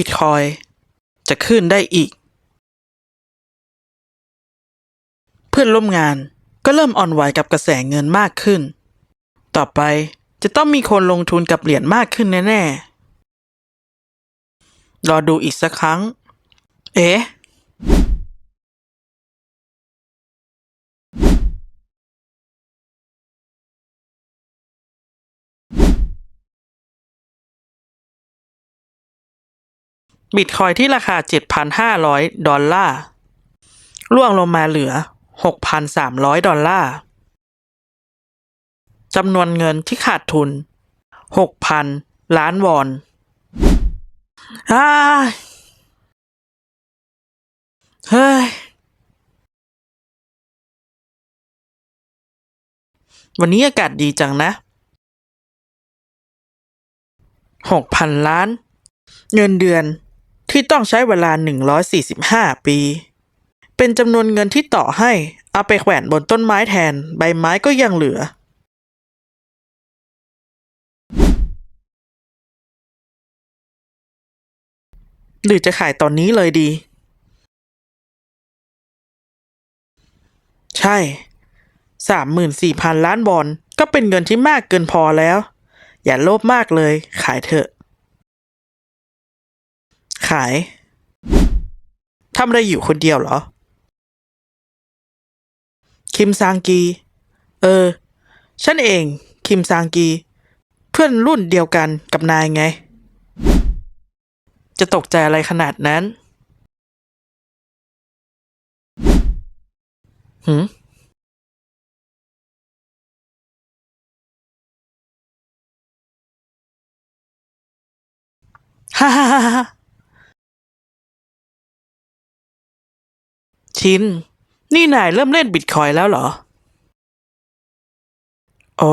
บิตคอยจะขึ้นได้อีก เพื่อนร่วมงานก็เริ่มอ่อนไหวกับกระแสเงินมากขึ้น ต่อไปจะต้องมีคนลงทุนกับเหรียญมากขึ้นแน่ ๆ รอดูอีกสักครั้ง เอ๊ะ บิตคอยที่ราคา 7,500 ดอลลาร์ร่วงลงมาเหลือ 6,300 ดอลลาร์จำนวนเงินที่ขาดทุน 6,000 ล้านวอนอาเฮ้ย วันนี้อากาศดีจังนะ6,000ล้าน เงินเดือน ที่ต้องใช้เวลา 145 ปี เป็นจำนวนเงินที่ต่อให้ เอาไปแขวนบนต้นไม้แทน ใบไม้ก็ยังเหลือ หรือจะขายตอนนี้เลยดี ใช่สามหมื่นสี่พันล้านบอลก็เป็นเงินที่มากเกินพอแล้ว อย่าโลภมากเลย ขายเถอะ ขาย ทำอะไรอยู่คนเดียวเหรอ คิมซางกี เออ ฉันเอง คิมซางกี เพื่อนรุ่นเดียวกันกับนายไง จะตกใจอะไรขนาดนั้น หืมฮ่าฮ่าฮ่ ชิน นี่นายเริ่มเล่นบิตคอยแล้วเหรอ โอ้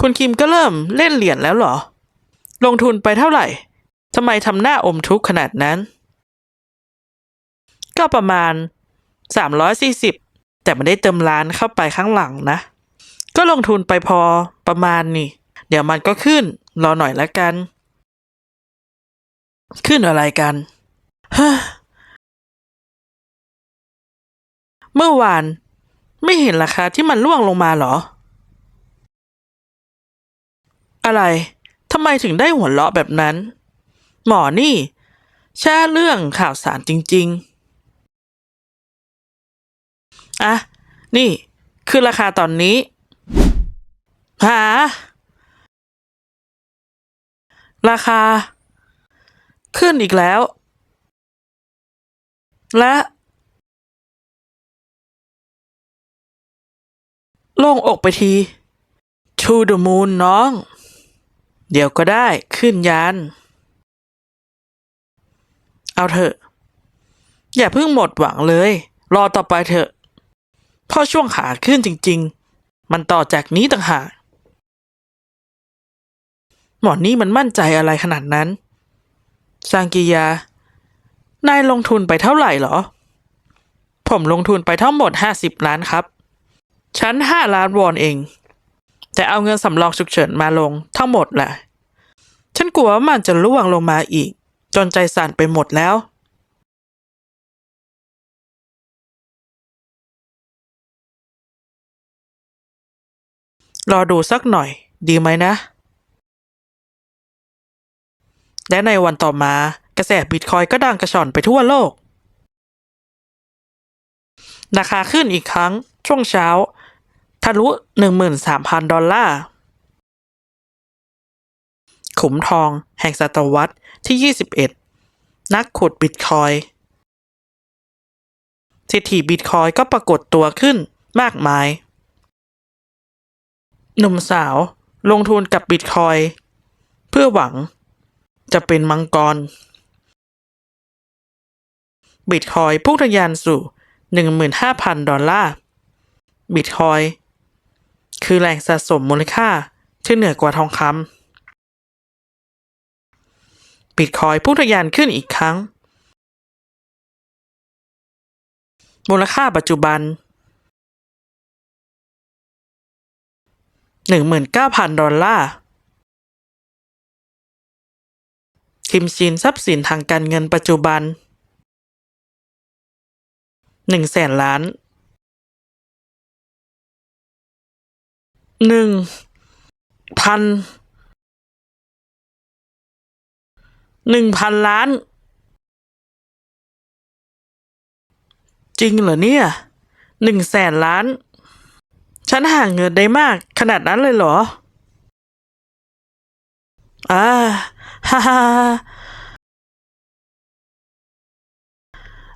คุณคิมก็เริ่มเล่นเหรียญแล้วเหรอ ลงทุนไปเท่าไหร่ทำไมทำหน้าอมทุกข์ขนาดนั้น ก็ประมาณ 340 แต่ไม่ได้เติมล้านเข้าไปข้างหลังนะ ก็ลงทุนไปพอประมาณนี่ เดี๋ยวมันก็ขึ้น รอหน่อยละกัน ขึ้นอะไรกันฮ เมื่อวาน ไม่เห็นราคาที่มันร่วงลงมาเหรอ อะไรทำไมถึงได้หัวเราะแบบนั้น หมอนี่แช่เรื่องข่าวสารจริง ๆอะนี่ คือราคาตอนนี้หาราคา ขึ้นอีกแล้ว และ โล่งอกไปที To the moon น้อง เดี๋ยวก็ได้ขึ้นยานเอาเถอะ อย่าเพิ่งหมดหวังเลย รอต่อไปเถอะพราะช่วงขาขึ้นจริง ๆ มันต่อจากนี้ต่างหากหมอนี่มันมั่นใจอะไรขนาดนั้นซางกิยา นายลงทุนไปเท่าไหร่เหรอ ผมลงทุนไปทั้งหมดห้าสิบล้านครับ ฉันห้าล้านวอนเอง แต่เอาเงินสำรองฉุกเฉินมาลงทั้งหมดแหละ ฉันกลัวว่ามันจะร่วงลงมาอีก จนใจสั่นไปหมดแล้ว รอดูสักหน่อย ดีไหมนะ และในวันต่อมากระแสบิตคอยก็ดังกระชอนไปทั่วโลกราคาขึ้นอีกครั้ง ช่วงเช้า ทะลุ 13,000 ดอลลาร์ ขุมทองแห่งศตวรรษที่ 21 นักขุดบิตคอยเศรษฐีบิตคอยก็ปรากฏตัวขึ้นมากมาย หนุ่มสาวลงทุนกับบิตคอยเพื่อหวังจะเป็นมังกร บิตคอยพุ่งทะยานสู่ 15,000 ดอลลาร์ บิตคอย คือแหล่งสะสมมูลค่าที่เหนือกว่าทองคำบิตคอยพุ่งทะยานขึ้นอีกครั้ง มูลค่าปัจจุบัน 19,000 ดอลลาร์คิมชินทรัพย์สินทางการเงินปัจจุบันหนึ่งแสนล้าน หนึ่งพันหนึ่งพันล้าน จริงเหรอเนี่ยหนึ่งแสนล้าน ฉันห่างเงินได้มาก ขนาดนั้นเลยเหรออ่าฮ่าฮ่า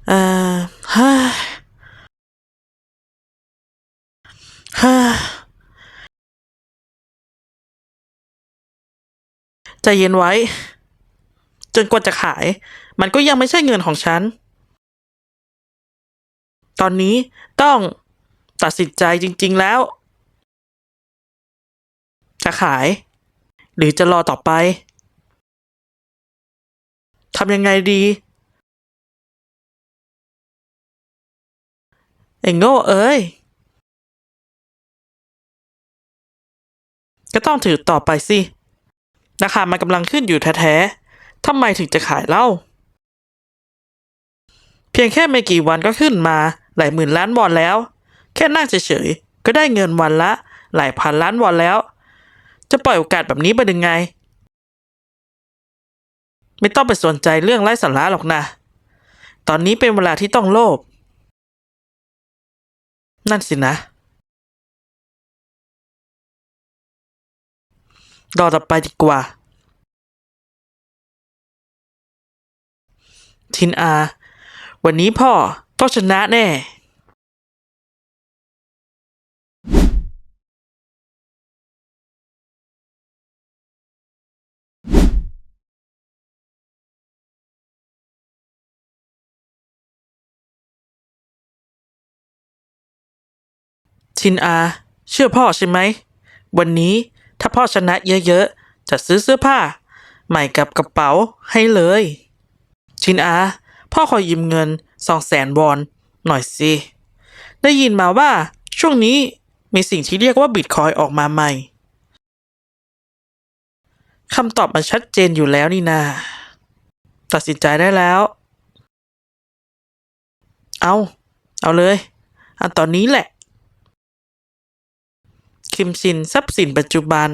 เอ่อฮ่าฮ่า ใจเย็นไว้ จนกว่าจะขาย มันก็ยังไม่ใช่เงินของฉัน ตอนนี้ต้องตัดสินใจจริง ๆแล้ว จะขาย หรือจะรอต่อไปทำยังไงดีไอ้โง่เอ้ย ก็ต้องถือต่อไปสิ ราคามันกำลังขึ้นอยู่แท้ๆทำไมถึงจะขายเล่า เพียงแค่ไม่กี่วันก็ขึ้นมาหลายหมื่นล้านวอนแล้ว แค่นั่งเฉยๆ ก็ได้เงินวันละ หลายพันล้านวอนแล้ว จะปล่อยโอกาสแบบนี้ไปยังไง ไม่ต้องไปสนใจเรื่องไร้สาระหรอกนะ ตอนนี้เป็นเวลาที่ต้องโลภนั่นสินะ รอต่อไปดีกว่า ทินอา วันนี้พ่อต้องชนะแน่ชินอา เชื่อพ่อใช่ไหม วันนี้ ถ้าพ่อชนะเยอะๆ จะซื้อเสื้อผ้า ใหม่กับกระเป๋าให้เลย ชินอา พ่อขอยืมเงินสองแสนวอนหน่อยสิ ได้ยินมาว่าช่วงนี้มีสิ่งที่เรียกว่าบิตคอยออกมาใหม่คำตอบมันชัดเจนอยู่แล้วนี่นา ตัดสินใจได้แล้ว เอา เอาเลย อันตอนนี้แหละ คิมซินทรัพย์สินปัจจุบัน